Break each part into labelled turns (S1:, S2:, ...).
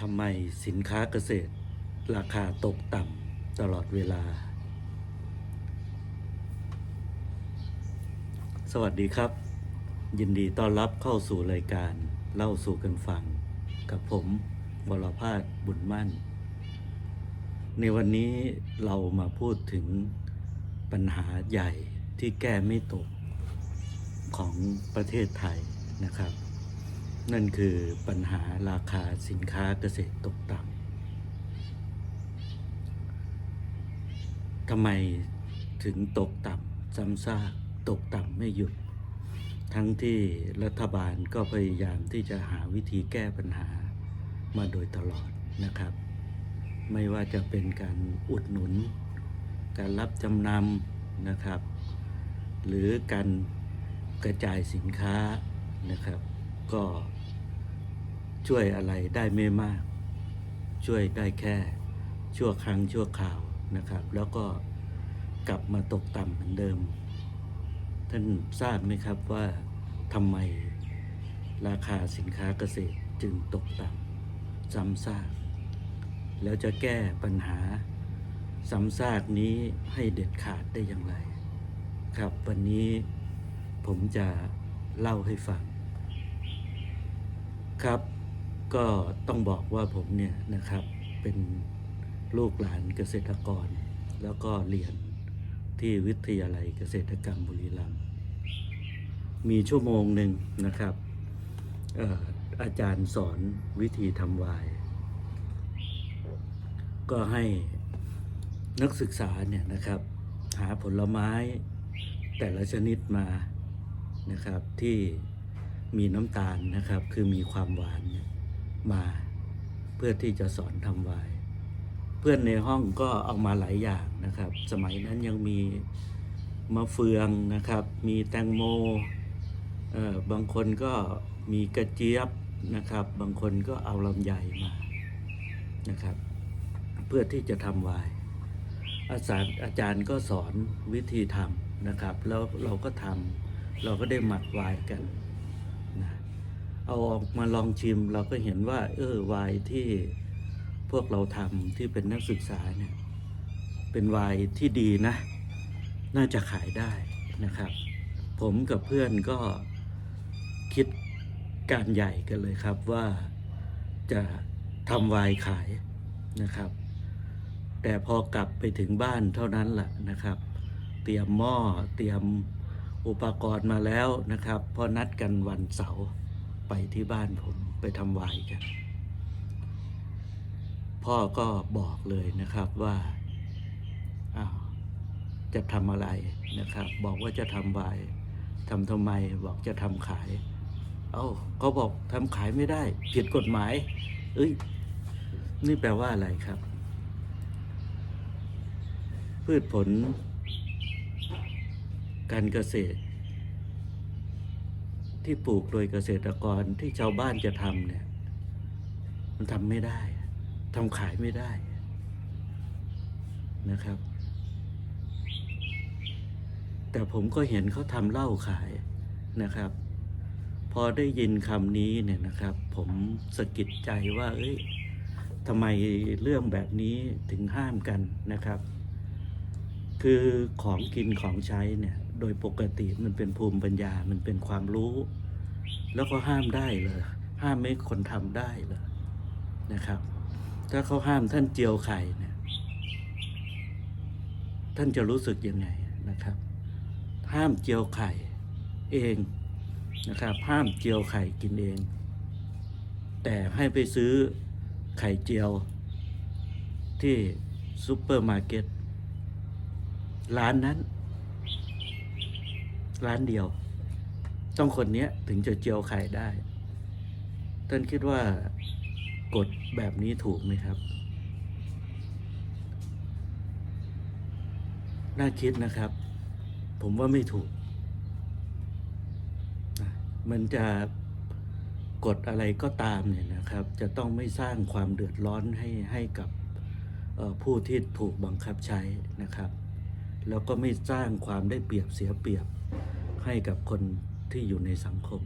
S1: ทำไมสินค้าเกษตร ราคาตกต่ำตลอดเวลา สวัสดีครับ ยินดีต้อนรับเข้าสู่รายการเล่าสู่กันฟัง กับผมวรพาสบุญมั่น ในวันนี้เรามาพูดถึงปัญหาใหญ่ที่แก้ไม่ตกของประเทศไทยนะครับ นั่นคือปัญหาราคาสินค้าเกษตรตกต่ำทำไมถึงตกต่ำซ้ำซากตกต่ำไม่หยุด ทั้งที่รัฐบาลก็พยายามที่จะหาวิธีแก้ปัญหามาโดยตลอดนะครับ ไม่ว่าจะเป็นการอุดหนุน การรับจำนำนะครับ หรือการกระจายสินค้านะครับ ก็ ช่วยอะไรได้ไม่มาก ช่วยได้แค่ชั่วครั้งชั่วคราวนะครับ แล้วก็กลับมาตกต่ำเหมือนเดิม ท่านทราบไหมครับว่าทำไมราคาสินค้าเกษตรจึงตกต่ำซ้ำซากแล้วจะแก้ปัญหาซ้ำซากนี้ให้เด็ดขาดได้อย่างไร ครับวันนี้ผมจะเล่าให้ฟัง ครับ ก็ต้องบอกว่าผมเนี่ยนะครับเป็นลูกหลานเกษตรกร แล้วก็เรียนที่วิทยาลัยเกษตรกรรมบุรีรัมย์มีชั่วโมงหนึ่งนะครับเอ่ออาจารย์สอนวิธีทำวาย ก็ให้นักศึกษาเนี่ยนะครับ หาผลไม้แต่ละชนิดมานะครับที่มีน้ำตาลนะครับ คือมีความหวานเนี่ย มา เพื่อที่จะสอนทำวน์เพื่อนในห้องก็เอามาหลายอย่างนะครับ สมัยนั้นยังมีมะเฟืองนะครับ มีแตงโมเอ่อบางคนก็มีกระเจี๊ยบนะครับ บางคนก็เอาลำไยมานะครับ เพื่อที่จะทำวน์อาจารย์อาจารย์ก็สอนวิธีทำนะครับ แล้วเราก็ทำเราก็ได้หมักวน์กัน เอาออกมาลองชิม เราก็เห็นว่า เออวน์ที่พวกเราทำที่เป็นนักศึกษาเนี่ย เป็นวน์ที่ดีนะ น่าจะขายได้นะครับ ผมกับเพื่อนก็คิดการใหญ่กันเลยครับว่าจะทำวน์ขายนะครับ แต่พอกลับไปถึงบ้านเท่านั้นแหละนะครับ เตรียมหม้อเตรียมอุปกรณ์มาแล้วนะครับ พอนัดกันวันเสาร์ ไปที่บ้านผมไปทำวน์กัน พ่อก็บอกเลยนะครับว่าอ้าวจะทำอะไรนะครับ บอกว่าจะทำวน์ทำทำไมบอกจะทำขาย เอ้าเขาบอกทำขายไม่ได้ ผิดกฎหมาย เอ้ย นี่แปลว่าอะไรครับ พืชผล การเกษตร ที่ปลูกโดยเกษตรกรที่ชาวบ้านจะทำเนี่ย มันทำไม่ได้ทำขายไม่ได้นะครับ แต่ผมก็เห็นเขาทำเหล้าขายนะครับ พอได้ยินคำนี้เนี่ยนะครับ ผมสะกิดใจว่า เอ้ยทำไมเรื่องแบบนี้ถึงห้ามกันนะครับ คือของกินของใช้เนี่ย โดยปกติมันเป็นภูมิปัญญา มันเป็นความรู้ แล้วก็ห้ามได้เลย ห้ามไม่ให้คนทำได้เลยนะครับ ถ้าเขาห้ามท่านเจียวไข่เนี่ย ท่านจะรู้สึกยังไงนะครับ ห้ามเจียวไข่เองนะครับ ห้ามเจียวไข่กินเอง แต่ให้ไปซื้อไข่เจียวที่ซูเปอร์มาร์เก็ตร้านนั้น ร้านเดียว ต้องคนเนี้ยถึงจะเจียวไข่ได้ ท่านคิดว่ากฎแบบนี้ถูกไหมครับ น่าคิดนะครับ ผมว่าไม่ถูก มันจะกฎอะไรก็ตามเนี่ยนะครับ จะต้องไม่สร้างความเดือดร้อนให้ให้กับผู้ที่ถูกบังคับใช้นะครับ แล้วก็ไม่สร้างความได้เปรียบเสียเปรียบ ให้กับคนที่อยู่ในสังคม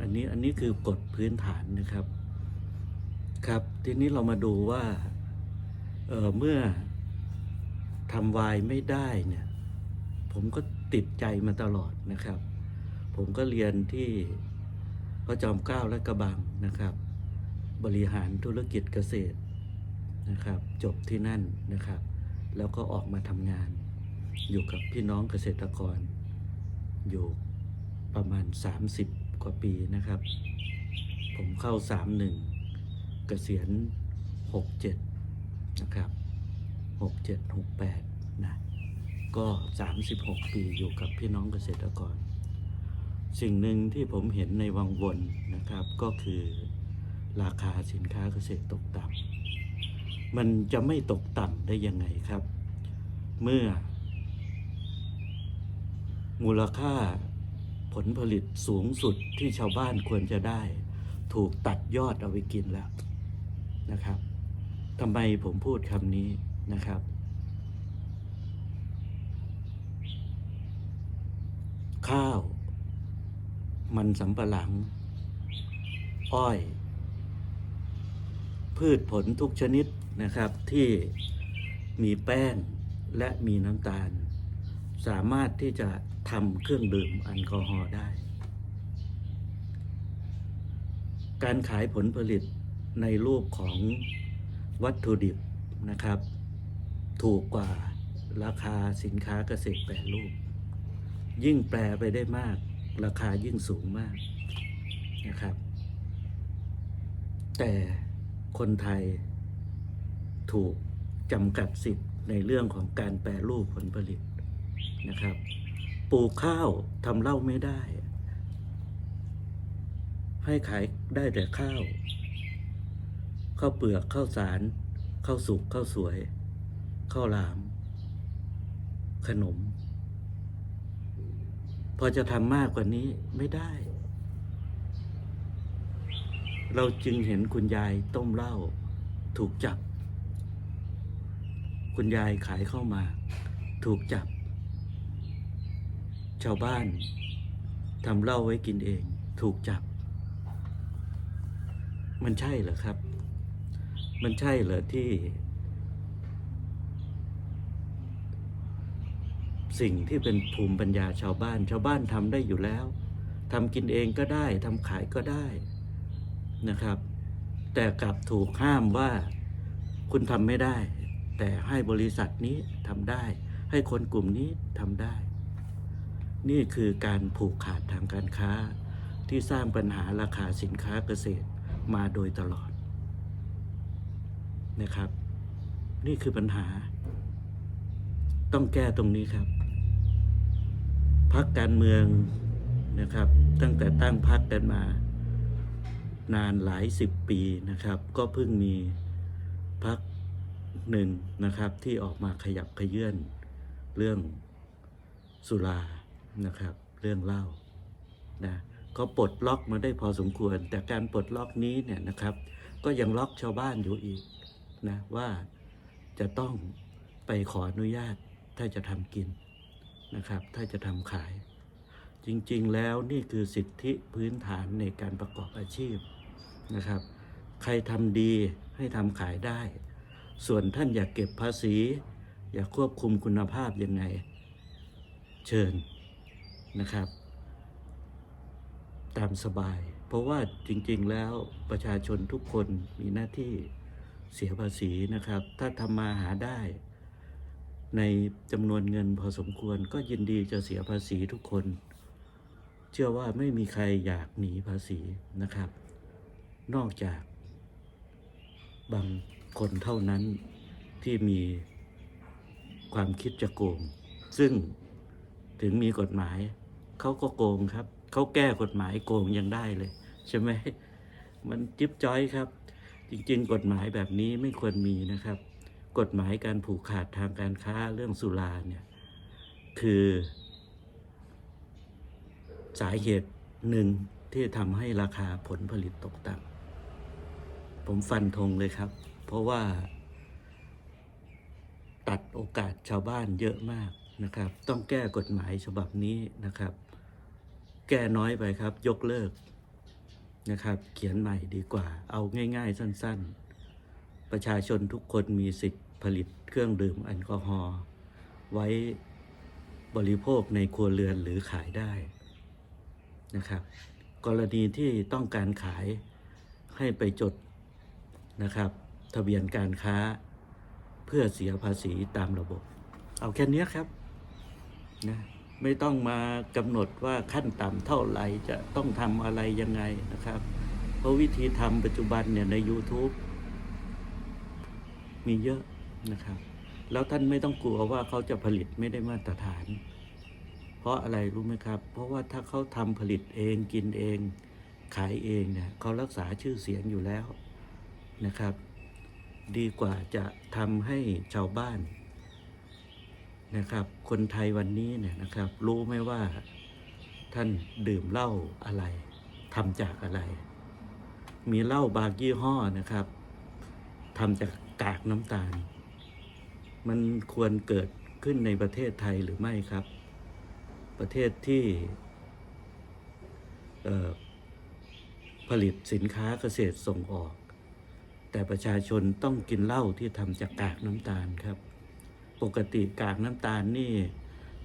S1: อันนี้อันนี้คือกฎพื้นฐานนะครับ ครับ ทีนี้เรามาดูว่าเออเมื่อทำวายไม่ได้เนี่ย ผมก็ติดใจมาตลอดนะครับ ผมก็เรียนที่พระจอมเกล้าและกระบังนะครับ บริหารธุรกิจเกษตรนะครับ จบที่นั่นนะครับ แล้วก็ออกมาทำงาน อยู่กับพี่น้องเกษตรกร อยู่ประมาณ 30 กว่าปีนะครับ ผมเข้า 31 เกษียณ 67 นะครับ 67 68 นะ ก็ 36 ปีอยู่กับพี่น้องเกษตรกร สิ่งหนึ่งที่ผมเห็นในวังวนนะครับก็คือราคาสินค้าเกษตรตกต่ำมันจะไม่ตกต่ำได้ยังไงครับ เมื่อ มูลค่าผลผลิตสูงสุดที่ชาวบ้านควรจะได้ ถูกตัดยอดเอาไปกินแล้วนะครับทำไมผมพูดคำนี้นะครับ ข้าว มันสำปะหลัง อ้อย พืชผลทุกชนิดนะครับที่มีแป้งและมีน้ำตาล สามารถที่จะทำเครื่องดื่มแอลกอฮอล์ได้ การขายผลผลิตในรูปของวัตถุดิบนะครับ ถูกกว่าราคาสินค้าเกษตรแปรรูป ยิ่งแปลไปได้มาก ราคายิ่งสูงมากนะครับ แต่คนไทยถูกจำกัดสิทธิ์ในเรื่องของการแปรรูปผลผลิต นะครับ ปลูกข้าวทำเหล้าไม่ได้ ให้ขายได้แต่ข้าวข้าวเปลือกข้าวสารข้าวสุกข้าวสวยข้าวหลาม ขนม พอจะทำมากกว่านี้ไม่ได้ เราจึงเห็นคุณยายต้มเหล้าถูกจับ คุณยายขายเข้ามา ถูกจับาวบ้านทำเหล้าไว้กินเอง ถูกจับ มันใช่เหรอครับ มันใช่เหรอที่ สิ่งที่เป็นภูมิปัญญาชาวบ้าน ชาวบ้านทำได้อยู่แล้วทำกินเองก็ได้ทำขายก็ได้นะครับ แต่กลับถูกห้ามว่าคุณทำไม่ได้ แต่ให้บริษัทนี้ทำได้ ให้คนกลุ่มนี้ทำได้ นี่คือการผูกขาดทางการค้า ที่สร้างปัญหาราคาสินค้าเกษตรมาโดยตลอดนะครับ นี่คือปัญหา ต้องแก้ตรงนี้ครับพักการเมืองนะครับ ตั้งแต่ตั้งพักกันมา นานหลายสิบปีนะครับ ก็เพิ่งมีพักหนึ่งนะครับที่ออกมาขยับขยื่นเรื่องสุรา นะครับ เรื่องเล้านะก็ปลดล็อกมาได้พอสมควร แต่การปลดล็อกนี้เนี่ยนะครับ ก็ยังล็อกชาวบ้านอยู่อีกนะว่าจะต้องไปขออนุญาตถ้าจะทำกินนะครับ ถ้าจะทำขาย จริงๆแล้วนี่คือสิทธิพื้นฐานในการประกอบอาชีพนะครับ ใครทำดีให้ทำขายได้ ส่วนท่านอยากเก็บภาษี อยากควบคุมคุณภาพยังไง เชิญ นะครับ ตามสบาย เพราะว่าจริงๆแล้วประชาชนทุกคนมีหน้าที่เสียภาษีนะครับ ถ้าทำมาหาได้ ในจำนวนเงินพอสมควรก็ยินดีจะเสียภาษีทุกคน เชื่อว่าไม่มีใครอยากหนีภาษีนะครับ นอกจากบางคนเท่านั้นที่มีความคิดจะโกง ซึ่งถึงมีกฎหมาย เขาก็โกงครับ เขาแก้กฎหมายโกงยังได้เลย ใช่ไหมมันจิ๊บจ้อยครับ จริง ๆ กฎหมายแบบนี้ไม่ควรมีนะครับ กฎหมายการผูกขาดทางการค้าเรื่องสุราเนี่ย คือ สาเหตุหนึ่งที่ทำให้ราคาผลผลิตตกต่ำผมฟันธงเลยครับ เพราะว่าตัดโอกาสชาวบ้านเยอะมากนะครับ ต้องแก้กฎหมายฉบับนี้นะครับ แก้น้อยไปครับ ยกเลิกนะครับ เขียนใหม่ดีกว่า เอาง่ายๆ สั้น ๆ ประชาชนทุกคนมีสิทธิ์ผลิตเครื่องดื่มแอลกอฮอล์ไว้บริโภคในครัวเรือนหรือขายได้นะครับ กรณีที่ต้องการขายให้ไปจดนะครับ ทะเบียนการค้าเพื่อเสียภาษีตามระบบ เอาแค่นี้ครับนะ ไม่ต้องมากำหนดว่าขั้นต่ำเท่าไหร่จะต้องทำอะไรยังไงนะครับ เพราะวิธีทำปัจจุบันเนี่ยใน YouTube มีเยอะนะครับ แล้วท่านไม่ต้องกลัวว่าเขาจะผลิตไม่ได้มาตรฐาน เพราะอะไรรู้ไหมครับ เพราะว่าถ้าเขาทำผลิตเองกินเอง ขายเองเนี่ยเขารักษาชื่อเสียงอยู่แล้วนะครับ ดีกว่าจะทำให้ชาวบ้าน นะครับ คนไทยวันนี้เนี่ยนะครับ รู้ไหมว่าท่านดื่มเหล้าอะไรทำจากอะไร มีเหล้าบางยี่ห้อนะครับทำจากกากน้ำตาล มันควรเกิดขึ้นในประเทศไทยหรือไม่ครับ ประเทศที่ผลิตสินค้าเกษตรส่งออก แต่ประชาชนต้องกินเหล้าที่ทำจากกากน้ำตาลครับ ปกติกากน้ำตาลนี่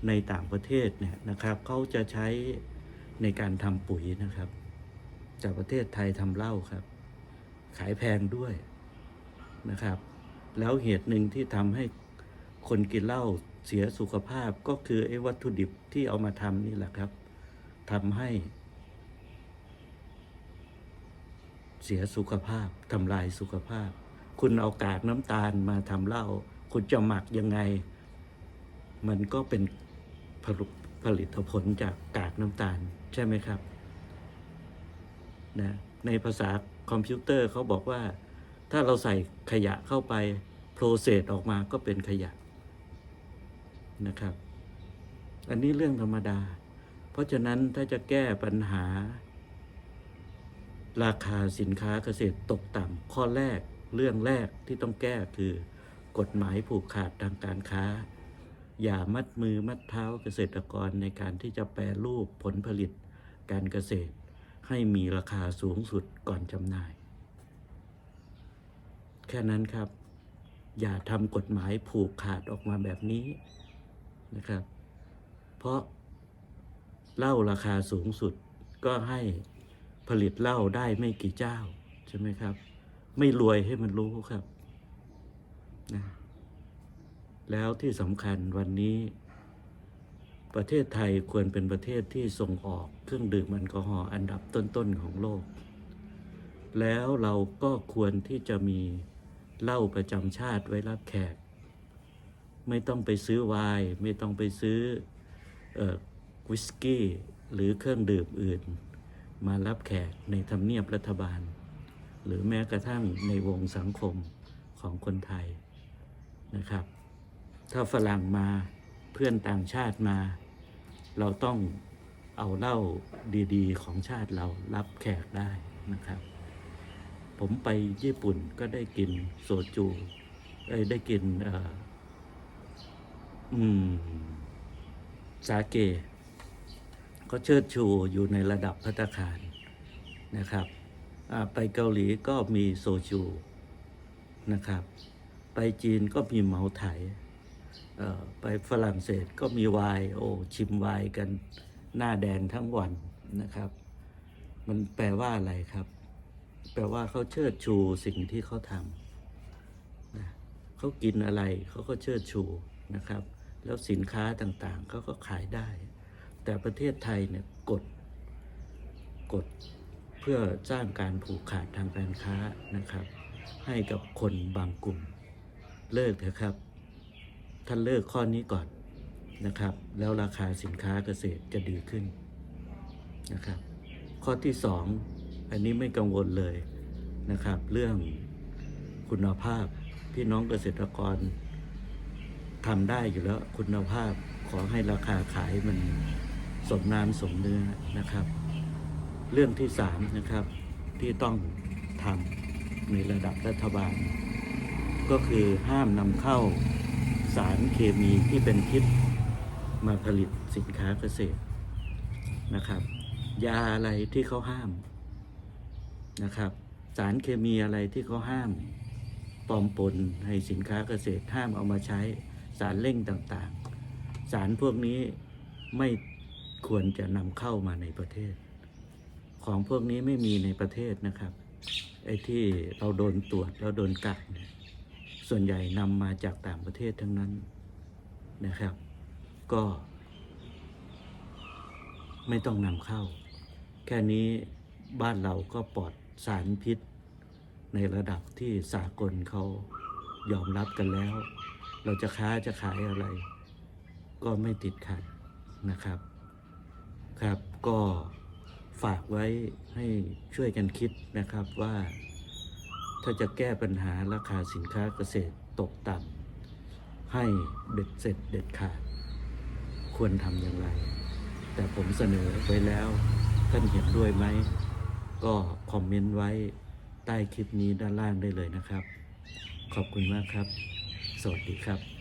S1: ในต่างประเทศเนี่ยนะครับเขาจะใช้ในการทำปุ๋ยนะครับ จากประเทศไทยทำเหล้าครับ ขายแพงด้วยนะครับ แล้วเหตุหนึ่งที่ทำให้คนกินเหล้าเสียสุขภาพก็คือไอ้วัตถุดิบที่เอามาทำนี่แหละครับทำให้ เสียสุขภาพทำลายสุขภาพ คุณเอากากน้ำตาลมาทำเหล้า คุณจะหมักยังไง มันก็เป็นผลผลิตผลจากกากน้ำตาลใช่ไหมครับนะในภาษาคอมพิวเตอร์เขาบอกว่า ถ้าเราใส่ขยะเข้าไปโปรเซสออกมาก็เป็นขยะนะครับ อันนี้เรื่องธรรมดา เพราะฉะนั้นถ้าจะแก้ปัญหา ราคาสินค้าเกษตรตกต่ำข้อแรกเรื่องแรกที่ต้องแก้คือ กฎหมายผูกขาดทางการค้า อย่ามัดมือมัดเท้าเกษตรกรในการที่จะแปรรูปผลผลิตการเกษตร ให้มีราคาสูงสุดก่อนจำหน่าย แค่นั้นครับ อย่าทำกฎหมายผูกขาดออกมาแบบนี้นะครับ เพราะเหล้าราคาสูงสุดก็ให้ผลิตเหล้าได้ไม่กี่เจ้า ใช่ไหมครับ ไม่รวยให้มันรู้ครับ นะแล้วที่สำคัญวันนี้ ประเทศไทยควรเป็นประเทศที่ส่งออกเครื่องดื่มแอลกอฮอล์อันดับต้นๆของโลก แล้วเราก็ควรที่จะมีเหล้าประจำชาติไว้รับแขก ไม่ต้องไปซื้อไวน์ไม่ต้องไปซื้ออวิสกี้หรือเครื่องดื่มอื่น มารับแขกในทำเนียบรัฐบาล หรือแม้กระทั่งในวงสังคมของคนไทย นะครับ ถ้าฝรั่งมาเพื่อนต่างชาติมา เราต้องเอาเหล้าดีๆ ของชาติเรารับแขกได้นะครับ ผมไปญี่ปุ่นก็ได้กินโซจูเอ้ยได้กินอืมสาเกก็เชิดชูอยู่ในระดับพัตตาคารนะครับ ไปเกาหลีก็มีโซจูนะครับ ไปจีนก็มีเหมาไถ่ไปฝรั่งเศสก็มีไวน์โอ้ชิมไวน์กันหน้าแดงทั้งวันนะครับ มันแปลว่าอะไรครับ แปลว่าเขาเชิดชูสิ่งที่เขาทำนะเขากินอะไรเขาก็เชิดชูนะครับ แล้วสินค้าต่างๆเขาก็ขายได้ แต่ประเทศไทยเนี่ยกดกดเพื่อสร้างการผูกขาดทางการค้านะครับ ให้กับคนบางกลุ่ม เลิกเถอะครับ ท่านเลิกข้อนี้ก่อนนะครับ แล้วราคาสินค้าเกษตรจะดีขึ้นนะครับ ข้อที่สองอันนี้ไม่กังวลเลยนะครับ เรื่องคุณภาพพี่น้องเกษตรกรทำได้อยู่แล้วคุณภาพขอให้ราคาขายมันสมน้ำสมเนื้อนะครับ เรื่องที่สามนะครับที่ต้องทำในระดับรัฐบาล ก็คือห้ามนำเข้าสารเคมีที่เป็นพิษมาผลิตสินค้าเกษตรนะครับ ยาอะไรที่เขาห้ามนะครับ สารเคมีอะไรที่เขาห้ามปลอมปนให้สินค้าเกษตรห้ามเอามาใช้สารเร่งต่างๆ สารพวกนี้ไม่ควรจะนำเข้ามาในประเทศ ของพวกนี้ไม่มีในประเทศนะครับไอ้ที่เราโดนตรวจแล้วโดนกักเนี่ย ส่วนใหญ่นำมาจากต่างประเทศทั้งนั้นนะครับ ก็ ไม่ต้องนำเข้า แค่นี้บ้านเราก็ปลอดสารพิษ ในระดับที่สากลเขายอมรับกันแล้ว เราจะค้าจะขายอะไร ก็ไม่ติดขัดนะครับ ครับก็ฝากไว้ให้ช่วยกันคิดนะครับว่า ถ้าจะแก้ปัญหาราคาสินค้าเกษตรตกต่ำให้เด็ดเสร็จเด็ดขาด ควรทำอย่างไร แต่ผมเสนอไว้แล้ว ท่านเห็นด้วยไหม ก็คอมเมนต์ไว้ใต้คลิปนี้ด้านล่างได้เลยนะครับ ขอบคุณมากครับ สวัสดีครับ